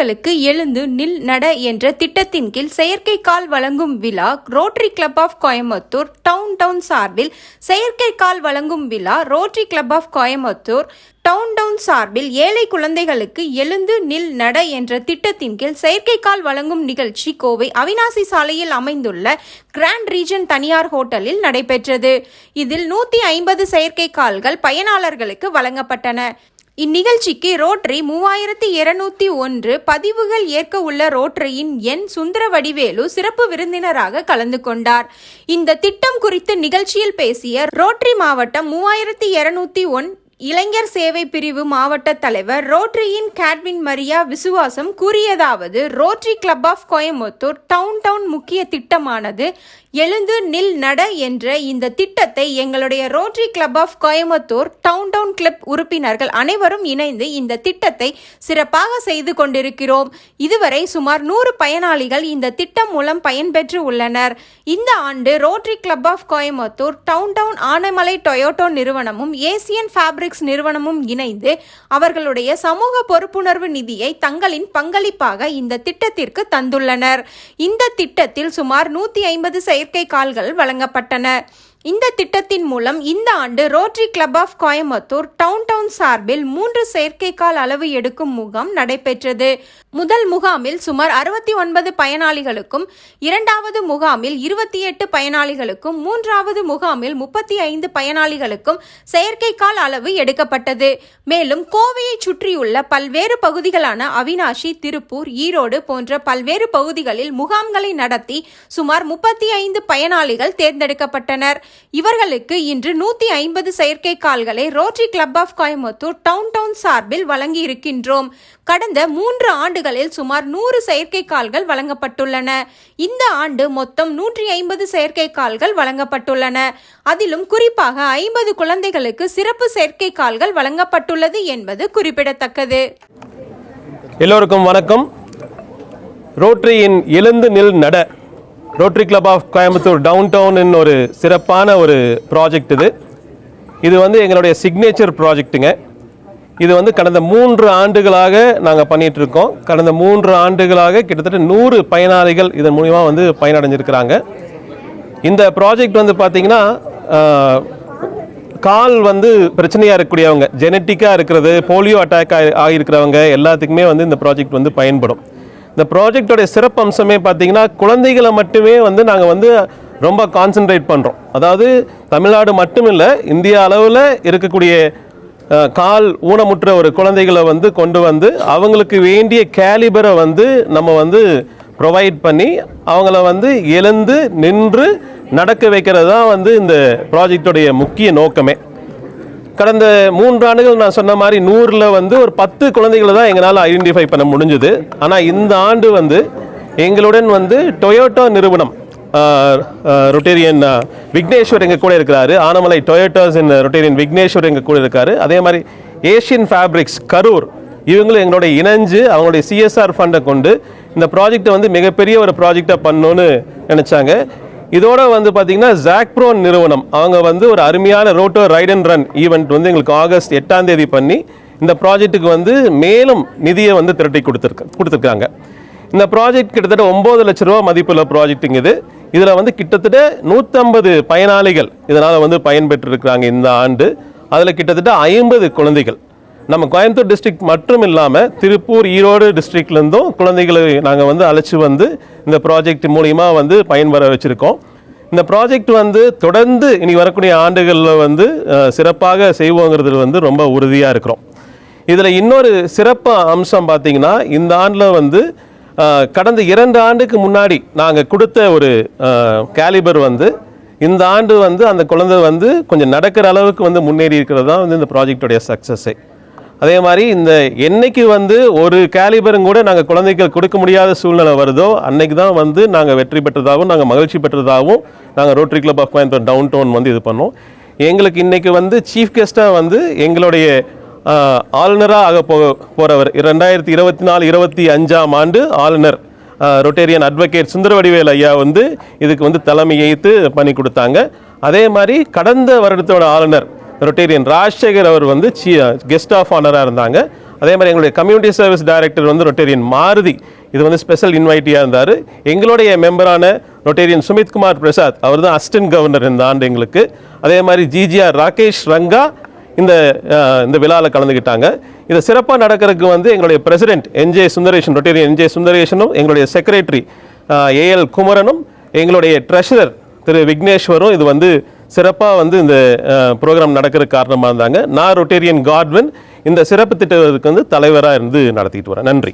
குழந்தைகளுக்கு எழுந்து நில் நட என்ற திட்டத்தின் கீழ் செயற்கை கால் வழங்கும் விழா rotary club of Coimbatore town town சார்பில் செயற்கை கால் வழங்கும் விழா rotary club of Coimbatore town town சார்பில் ஏழை குழந்தைகளுக்கு எழுந்து நில் நட என்ற திட்டத்தின் கீழ் செயற்கை கால் வழங்கும் நிகழ்ச்சி கோவை அவினாசி சாலையில் அமைந்துள்ள கிராண்ட் ரீஜன் தனியார் ஹோட்டலில் நடைபெற்றது. இதில் நூற்றி ஐம்பது செயற்கை கால்கள் பயனாளர்களுக்கு வழங்கப்பட்டன. இந்நிகழ்ச்சிக்கு ரோட்டரி மூவாயிரத்தி இருநூத்தி ஒன்று பதிவுகள் ஏற்க உள்ள ரோட்டரியின் என் சுந்தர வடிவேலு சிறப்பு விருந்தினராக கலந்து கொண்டார். இந்த திட்டம் குறித்து நிகழ்ச்சியில் பேசிய ரோட்டரி மாவட்டம் மூவாயிரத்தி இருநூத்தி ஒன் இளைஞர் சேவை பிரிவு மாவட்ட தலைவர் ரோட்ரியின் கேட்வின் மரியா விசுவாசம் கூறியதாவது rotary club of Coimbatore town town முக்கிய திட்டமானது எழுந்து நில் நட என்ற இந்த திட்டத்தை எங்களுடைய rotary club of Coimbatore town town club உறுப்பினர்கள் அனைவரும் இணைந்து இந்த திட்டத்தை சிறப்பாக செய்து கொண்டிருக்கிறோம். இதுவரை சுமார் நூறு பயனாளிகள் இந்த திட்டம் மூலம் பயன்பெற்று உள்ளனர். இந்த ஆண்டு rotary club of Coimbatore town town Anaimalai Toyota நிறுவனமும் ஏசியன் ஃபேப்ரிக் ஃபேப்ரிக்ஸ் நிறுவனமும் இணைந்து அவர்களுடைய சமூக பொறுப்புணர்வு நிதியை தங்களின் பங்களிப்பாக இந்த திட்டத்திற்கு தந்துள்ளனர். இந்த திட்டத்தில் சுமார் நூற்றி ஐம்பது செயற்கை கால்கள் வழங்கப்பட்டன. இந்த திட்டத்தின் மூலம் இந்த ஆண்டு rotary club of Coimbatore town town சார்பில் மூன்று செயற்கைக்கால் அளவு எடுக்கும் முகாம் நடைபெற்றது. முதல் முகாமில் சுமார் அறுபத்தி ஒன்பது பயனாளிகளுக்கும் இரண்டாவது முகாமில் இருபத்தி எட்டு பயனாளிகளுக்கும் மூன்றாவது முகாமில் முப்பத்தி ஐந்து பயனாளிகளுக்கும் செயற்கைக்கால் அளவு எடுக்கப்பட்டது. மேலும் கோவையை சுற்றியுள்ள பல்வேறு பகுதிகளான அவினாஷி திருப்பூர் ஈரோடு போன்ற பல்வேறு பகுதிகளில் முகாம்களை நடத்தி சுமார் முப்பத்தி ஐந்து பயனாளிகள் தேர்ந்தெடுக்கப்பட்டனர். இவர்களுக்கு இன்று நூத்தி ஐம்பது செயற்கை கால்களை rotary club of Coimbatore town town சார்பில் வழங்கி இருக்கின்றோம் கடந்த மூன்று ஆண்டுகளில் சுமார் நூறு செயற்கை கால்கள் வழங்கப்பட்டுள்ளன. இந்த ஆண்டு மொத்தம் நூற்றி ஐம்பது செயற்கை கால்கள் வழங்கப்பட்டுள்ளன. அதிலும் குறிப்பாக ஐம்பது குழந்தைகளுக்கு சிறப்பு செயற்கை கால்கள் வழங்கப்பட்டுள்ளது என்பது குறிப்பிடத்தக்கது. எல்லோருக்கும் வணக்கம். ரோட்டரியின் எழுந்து நில் நட rotary club of Coimbatore town town ஒரு சிறப்பான ஒரு ப்ராஜெக்ட் இது. இது வந்து எங்களுடைய சிக்னேச்சர் ப்ராஜெக்ட்டுங்க இது வந்து கடந்த மூன்று ஆண்டுகளாக நாங்கள் பண்ணிகிட்ருக்கோம் கடந்த மூன்று ஆண்டுகளாக கிட்டத்தட்ட நூறு பயனாளிகள் இதன் மூலிமா வந்து பயனடைஞ்சிருக்கிறாங்க. இந்த ப்ராஜெக்ட் வந்து பார்த்திங்கன்னா கால் வந்து பிரச்சனையாக இருக்கக்கூடியவங்க ஜெனட்டிக்காக இருக்கிறது போலியோ அட்டாக் ஆகியிருக்கிறவங்க எல்லாத்துக்குமே வந்து இந்த ப்ராஜெக்ட் வந்து பயன்படும். இந்த ப்ராஜெக்டோடைய சிறப்பு அம்சமே பார்த்தீங்கன்னா குழந்தைகளை மட்டுமே வந்து நாங்கள் வந்து ரொம்ப கான்சென்ட்ரேட் பண்ணுறோம் அதாவது தமிழ்நாடு மட்டும் இல்லை இந்திய அளவில் இருக்கக்கூடிய கால் ஊனமுற்ற ஒரு குழந்தைகளை வந்து கொண்டு வந்து அவங்களுக்கு வேண்டிய கேலிபரை வந்து நம்ம வந்து ப்ரொவைட் பண்ணி அவங்கள வந்து எழுந்து நின்று நடக்க வைக்கிறது தான் வந்து இந்த ப்ராஜெக்டோடைய முக்கிய நோக்கமே. கடந்த மூன்று ஆண்டுகள் நான் சொன்ன மாதிரி நூறில் வந்து ஒரு பத்து குழந்தைகளை தான் எங்களால் ஐடென்டிஃபை பண்ண முடிஞ்சுது. ஆனால் இந்த ஆண்டு வந்து எங்களுடன் வந்து டொயோட்டோ நிறுவனம் ரொட்டேரியன் விக்னேஸ்வர் எங்கள் கூட இருக்கிறாரு. ஆனமலை டொயோட்டோஸ் இன் ரொட்டேரியன் விக்னேஸ்வர் எங்கள் கூட இருக்காரு. அதே மாதிரி ஏஷியன் ஃபேப்ரிக்ஸ் கரூர் இவங்களும் எங்களோட இணைஞ்சு அவங்களுடைய சிஎஸ்ஆர் ஃபண்டை கொண்டு இந்த ப்ராஜெக்டை வந்து மிகப்பெரிய ஒரு ப்ராஜெக்டாக பண்ணணும்னு நினச்சாங்க. இதோட வந்து பார்த்தீங்கன்னா ஜாக்ப்ரோன் நிறுவனம். அவங்க வந்து ஒரு அருமையான ரோட்டோ ரைட் அண்ட் ரன் ஈவெண்ட் வந்து எங்களுக்கு ஆகஸ்ட் எட்டாம் தேதி பண்ணி இந்த ப்ராஜெக்ட்டுக்கு வந்து மேலும் நிதியை வந்து திரட்டி கொடுத்துருக்க கொடுத்துருக்காங்க. இந்த ப்ராஜெக்ட் கிட்டத்தட்ட ஒம்பது லட்ச ரூபா மதிப்புள்ள ப்ராஜெக்ட்டுங்க இது. இதில் வந்து கிட்டத்தட்ட நூற்றம்பது பயனாளிகள் இதனால் வந்து பயன்பெற்றிருக்கிறாங்க இந்த ஆண்டு. அதில் கிட்டத்தட்ட ஐம்பது குழந்தைகள். நம்ம கோயம்புத்தூர் டிஸ்ட்ரிக்ட் மட்டும் இல்லாமல் திருப்பூர் ஈரோடு டிஸ்ட்ரிக்ட்லேருந்தும் குழந்தைகளை நாங்கள் வந்து அழைச்சி வந்து இந்த ப்ராஜெக்ட் மூலிமா வந்து பயன்பெற வச்சுருக்கோம். இந்த ப்ராஜெக்ட் வந்து தொடர்ந்து இனி வரக்கூடிய ஆண்டுகளில் வந்து சிறப்பாக செய்வோங்கிறது வந்து ரொம்ப உறுதியாக இருக்கிறோம். இதில் இன்னொரு சிறப்பு அம்சம் பார்த்திங்கன்னா இந்த ஆண்டில் வந்து கடந்த இரண்டு ஆண்டுக்கு முன்னாடி நாங்கள் கொடுத்த ஒரு கேலிபர் வந்து இந்த ஆண்டு வந்து அந்த குழந்தை வந்து கொஞ்சம் நடக்கிற அளவுக்கு வந்து முன்னேறி இருக்கிறது தான் வந்து இந்த ப்ராஜெக்டுடைய சக்ஸஸே அதே மாதிரி இந்த என்னைக்கு வந்து ஒரு கேலிபரும் கூட நாங்கள் குழந்தைகள் கொடுக்க முடியாத சூழ்நிலை வருதோ அன்னைக்கு தான் வந்து நாங்கள் வெற்றி பெற்றதாகவும் நாங்கள் மகிழ்ச்சி பெற்றதாகவும் நாங்கள் rotary club of Coimbatore town town வந்து இது பண்ணோம். எங்களுக்கு இன்றைக்கி வந்து சீஃப் கெஸ்ட்டாக வந்து எங்களுடைய ஆளுநராக ஆக போ போகிறவர் ரெண்டாயிரத்தி இருபத்தி நாலு இருபத்தி அஞ்சாம் ஆண்டு ஆளுநர் ரொட்டேரியன் அட்வொகேட் சுந்தரவடிவேல் ஐயா வந்து இதுக்கு வந்து தலைமை ஏற்று பண்ணி கொடுத்தாங்க. அதே மாதிரி கடந்த வருடத்தோட ஆளுநர் ரொட்டேரியன் ராஜசேகர் அவர் வந்து கெஸ்ட் ஆஃப் ஆனராக இருந்தாங்க. அதே மாதிரி எங்களுடைய கம்யூனிட்டி சர்வீஸ் டைரக்டர் வந்து ரொட்டேரியன் மாருதி. இது வந்து ஸ்பெஷல் இன்வைட்டியாக இருந்தார். எங்களுடைய மெம்பரான ரொட்டேரியன் சுமித்குமார் பிரசாத் அவர் தான் அசிஸ்டன்ட் கவர்னர் இந்த ஆண்டு எங்களுக்கு. அதே மாதிரி ஜிஜிஆர் ராகேஷ் ரங்கா இந்த இந்த விழாவில் கலந்துக்கிட்டாங்க இதை சிறப்பாக நடக்கிறதுக்கு வந்து எங்களுடைய president NJ Sundaresan rotarian NJ சுந்தரேஷனும் எங்களுடைய செக்ரட்டரி ஏஎல் குமரனும் எங்களுடைய ட்ரெஷரர் திரு விக்னேஸ்வரும் இது வந்து சிறப்பாக வந்து இந்த ப்ரோக்ராம் நடக்கிற காரணமாக இருந்தாங்க. நான் ரொட்டேரியன் கார்ட்வன் இந்த சிறப்பு திட்டத்துக்கு வந்து தலைவராக இருந்து நடத்திட்டு வரேன். நன்றி.